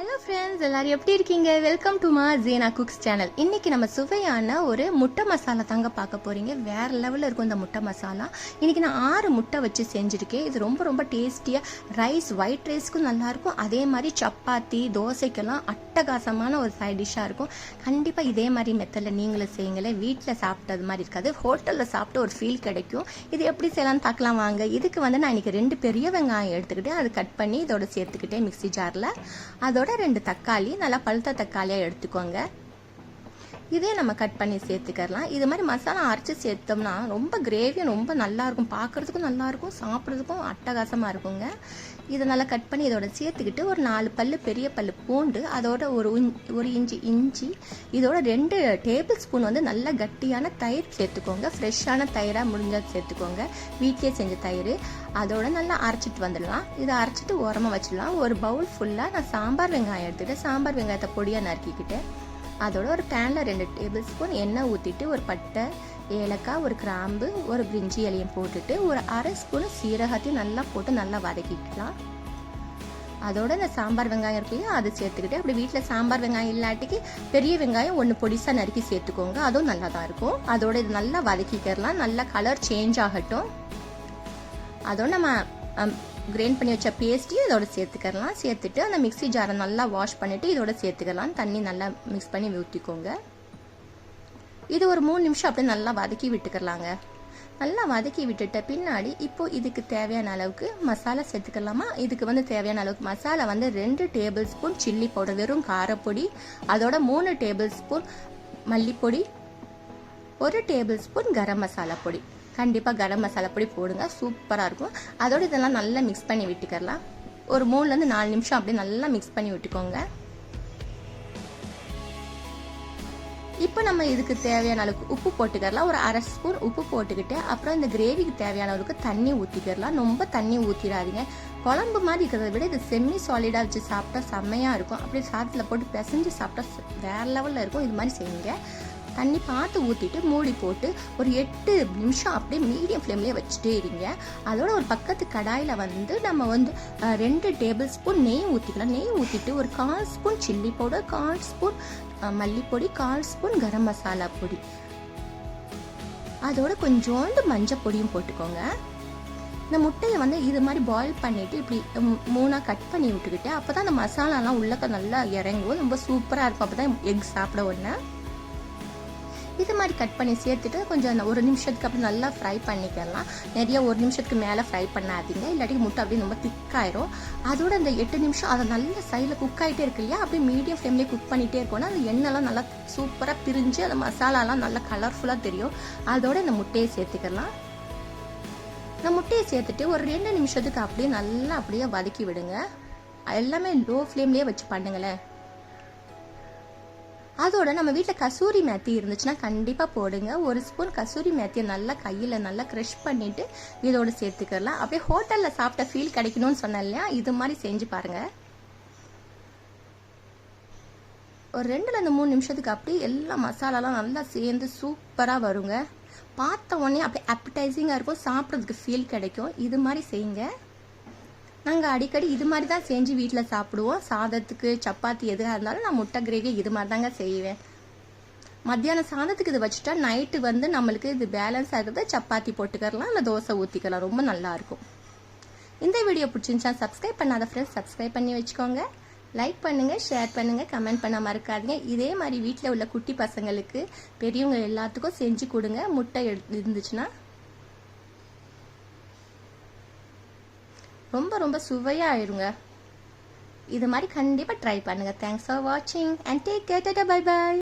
Hello friends எல்லாரும் எப்படி இருக்கீங்க? வெல்கம் டு மா ஜீனா குக்ஸ் சேனல் இன்றைக்கி நம்ம சுவையான ஒரு முட்டை மசாலா தாங்க பார்க்க போகிறீங்க வேறு லெவலில் இருக்கும் இந்த முட்டை மசாலா. இன்றைக்கி நான் ஆறு முட்டை வச்சு செஞ்சுருக்கேன். இது ரொம்ப ரொம்ப டேஸ்டியாக ரைஸ் ஒயிட் ரைஸ்க்கும் நல்லாயிருக்கும். அதே மாதிரி சப்பாத்தி தோசைக்கெல்லாம் அட்டகாசமான ஒரு சைட் டிஷ்ஷாக இருக்கும். கண்டிப்பாக இதே மாதிரி மெத்தடில் நீங்களும் செய்யுங்களேன். வீட்டில் சாப்பிட்டது மாதிரி இருக்காது. ஹோட்டலில் சாப்பிட்ட ஒரு ஃபீல் கிடைக்கும். இது எப்படி செய்யலாம்னு பார்க்கலாம் வாங்க. இதுக்கு வந்து நான் இன்னைக்கு ரெண்டு பெரிய வெங்காயம் எடுத்துக்கிட்டு அது கட் பண்ணி இதோட சேர்த்துக்கிட்டேன் மிக்ஸி ஜாரில் அதோட ரெண்டு தக்காளி நல்லா பழுத்த தக்காளியாக எடுத்துக்கோங்க. இதே நம்ம கட் பண்ணி சேர்த்துக்கலாம் இது மாதிரி மசாலா அரைச்சி சேர்த்தோம்னா ரொம்ப கிரேவியும் ரொம்ப நல்லாயிருக்கும் பார்க்குறதுக்கும் பார்க்கறதுக்கும் சாப்பிட்றதுக்கும் அட்டகாசமாக இருக்குங்க. இதை நல்லா கட் பண்ணி இதோட சேர்த்துக்கிட்டு ஒரு நாலு பல்லு பெரிய பல் பூண்டு அதோட ஒரு ஒரு இஞ்சி இஞ்சி இதோட ரெண்டு டேபிள் ஸ்பூன் வந்து நல்ல கட்டியான தயிர் சேர்த்துக்கோங்க. ஃப்ரெஷ்ஷான தயிராக முடிஞ்சால் சேர்த்துக்கோங்க. வீட்டிலே செஞ்ச தயிர். அதோட நல்லா அரைச்சிட்டு வந்துடலாம். இதை அரைச்சிட்டு உரமாக வச்சிடலாம். ஒரு பவுல் ஃபுல்லாக நான் சாம்பார் வெங்காயம் எடுத்துகிட்டு சாம்பார் வெங்காயத்தை பொடியாக நறுக்கிக்கிட்டேன். அதோட ஒரு பேனில் ரெண்டு டேபிள் ஸ்பூன் எண்ணெய் ஊற்றிட்டு ஒரு பட்டை ஏலக்காய் ஒரு கிராம்பு ஒரு பிரிஞ்சி இலையும் போட்டுட்டு ஒரு அரை ஸ்பூன் சீரகத்தையும் நல்லா போட்டு நல்லா வதக்கிக்கலாம். அதோட இந்த சாம்பார் வெங்காயம் இருக்கு அதை சேர்த்துக்கிட்டு அப்படி வீட்டில் சாம்பார் வெங்காயம் இல்லாட்டிக்கு பெரிய வெங்காயம் ஒன்று பொடிசாக நறுக்கி சேர்த்துக்கோங்க அதுவும் நல்லா தான் இருக்கும். அதோட இது நல்லா வதக்கிக்கிறலாம் நல்லா கலர் சேஞ்ச் ஆகட்டும். அதோட நம்ம கிரைண்ட் பண்ணி வச்ச பேஸ்ட்டையும் இதோட சேர்த்துக்கலாம் சேர்த்துட்டு அந்த மிக்ஸி ஜாரை நல்லா வாஷ் பண்ணிவிட்டு இதோட சேர்த்துக்கலாம் தண்ணி நல்லா மிக்ஸ் பண்ணி ஊற்றிக்கோங்க இது ஒரு மூணு நிமிஷம் அப்படியே நல்லா வதக்கி விட்டுக்கலாங்க. நல்லா வதக்கி விட்டுட்ட பின்னாடி இப்போ இதுக்கு தேவையான அளவுக்கு மசாலா சேர்த்துக்கலாமா? இதுக்கு வந்து தேவையான அளவுக்கு மசாலா வந்து ரெண்டு டேபிள் ஸ்பூன் சில்லி பவுடர் வெறும் காரப்பொடி அதோட மூணு டேபிள் ஸ்பூன் மல்லிப்பொடி ஒரு டேபிள் ஸ்பூன் கரம் மசாலா பொடி. கண்டிப்பாக கரம் மசாலா பொடி போடுங்க. சூப்பராக இருக்கும். அதோடு இதெல்லாம் நல்லா மிக்ஸ் பண்ணி விட்டுக்கலாம் ஒரு மூணுலேருந்து நாலு நிமிஷம் அப்படியே நல்லா மிக்ஸ் பண்ணி விட்டுக்கோங்க. இப்போ நம்ம இதுக்கு தேவையான அளவுக்கு உப்பு போட்டுக்கலாம் ஒரு அரை ஸ்பூன் உப்பு போட்டுக்கிட்டு அப்புறம் இந்த கிரேவிக்கு தேவையான அளவுக்கு தண்ணி ஊற்றிக்கிறலாம் ரொம்ப தண்ணி ஊற்றிடாதீங்க குழம்பு மாதிரி இருக்கிறத விட இது செம்மி சாலிடாக வச்சு சாப்பிட்டா செம்மையாக இருக்கும். அப்படியே சாதத்தில் போட்டு பிசைஞ்சு சாப்பிட்டா வேறு லெவலில் இருக்கும். இது மாதிரி செய்யுங்க. தண்ணி பார்த்து ஊற்றிட்டு மூடி போட்டு ஒரு எட்டு நிமிஷம் அப்படியே மீடியம் ஃப்ளேம்லேயே வச்சுட்டே இருங்க. அதோட ஒரு பக்கத்து கடாயில் வந்து நம்ம வந்து ரெண்டு டேபிள் ஸ்பூன் நெய் ஊற்றிக்கலாம் நெய் ஊற்றிட்டு ஒரு கால் ஸ்பூன் சில்லி பவுடர் கால் ஸ்பூன் மல்லிப்பொடி கால் ஸ்பூன் கரம் மசாலா பொடி. அதோட கொஞ்சோண்டு மஞ்சள் பொடியும் போட்டுக்கோங்க. இந்த முட்டையை வந்து இது மாதிரி பாயில் பண்ணிவிட்டு இப்படி மூணாக கட் பண்ணி விட்டுக்கிட்டு அப்போ தான் அந்த மசாலாலாம் உள்ளக்க நல்லா இறங்கும். ரொம்ப சூப்பராக இருக்கும். அப்போ தான் எக் சாப்பிட ஒன்று இது மாதிரி கட் பண்ணி சேர்த்துட்டு கொஞ்சம் அந்த ஒரு நிமிஷத்துக்கு அப்படி நல்லா ஃப்ரை பண்ணிக்கலாம். நிறைய ஒரு நிமிஷத்துக்கு மேலே ஃப்ரை பண்ணாதீங்க. இல்லாட்டி முட்டை அப்படியே ரொம்ப திக்காயிரும் அதோட அந்த எட்டு நிமிஷம் அதை நல்ல சைடில் குக் ஆகிட்டே இருக்கு இல்லையா? அப்படியே மீடியம் ஃப்ளேம்லேயே குக் பண்ணிகிட்டே இருக்கோம்னா அந்த எண்ணெய்லாம் நல்லா சூப்பராக பிரிஞ்சு அந்த மசாலாலாம் நல்லா கலர்ஃபுல்லாக தெரியும். அதோட இந்த முட்டையை சேர்த்துக்கலாம். இந்த முட்டையை சேர்த்துட்டு ஒரு ரெண்டு நிமிஷத்துக்கு அப்படியே நல்லா அப்படியே வதக்கி விடுங்க. எல்லாமே லோ ஃப்ளேம்லேயே வச்சு பண்ணுங்களேன். அதோட நம்ம வீட்டில் கசூரி மேத்தி இருந்துச்சுன்னா கண்டிப்பாக போடுங்க. ஒரு ஸ்பூன் கசூரி மேத்தியை நல்லா கையில் நல்லா க்ரஷ் பண்ணிட்டு இதோடு சேர்த்துக்கலாம். அப்படியே ஹோட்டலில் சாப்பிட்ட ஃபீல் கிடைக்கணும்னு சொன்னேன் இல்லையா? இது மாதிரி செஞ்சு பாருங்கள் ஒரு ரெண்டுலேருந்து மூணு நிமிஷத்துக்கு அப்படியே எல்லா மசாலாலாம் நல்லா சேர்ந்து சூப்பராக வருங்க. பார்த்த உடனே அப்படியே appetizing-ஆ இருக்கும். சாப்பிட்றதுக்கு ஃபீல் கிடைக்கும். இது மாதிரி செய்யுங்க. நாங்கள் அடிக்கடி இது மாதிரி தான் செஞ்சு வீட்டில் சாப்பிடுவோம். சாதத்துக்கு சப்பாத்தி எதுவாக இருந்தாலும் நான் முட்டை கிரேவி இது மாதிரி தாங்க செய்வேன். மத்தியானம் சாதத்துக்கு இது வச்சுட்டா நைட்டு வந்து நம்மளுக்கு இது பேலன்ஸ் ஆகிறது சப்பாத்தி போட்டுக்கலாம் இல்லை தோசை ஊற்றிக்கலாம் ரொம்ப நல்லாயிருக்கும் இந்த வீடியோ பிடிச்சிருந்துச்சா சப்ஸ்கிரைப் பண்ணாத ஃப்ரெண்ட்ஸ் சப்ஸ்கிரைப் பண்ணி வச்சுக்கோங்க. லைக் பண்ணுங்கள் ஷேர் பண்ணுங்கள் கமெண்ட் பண்ண மறக்காதீங்க. இதே மாதிரி வீட்டில் உள்ள குட்டி பசங்களுக்கு பெரியவங்க எல்லாத்துக்கும் செஞ்சு கொடுங்க. முட்டை எடு- இருந்துச்சுன்னா ரொம்ப ரொம்ப சுவையாக ஆயிருங்க. இது மாதிரி கண்டிப்பாக ட்ரை பண்ணுங்க. தேங்க்ஸ் ஃபார் வாட்சிங் and take care bye bye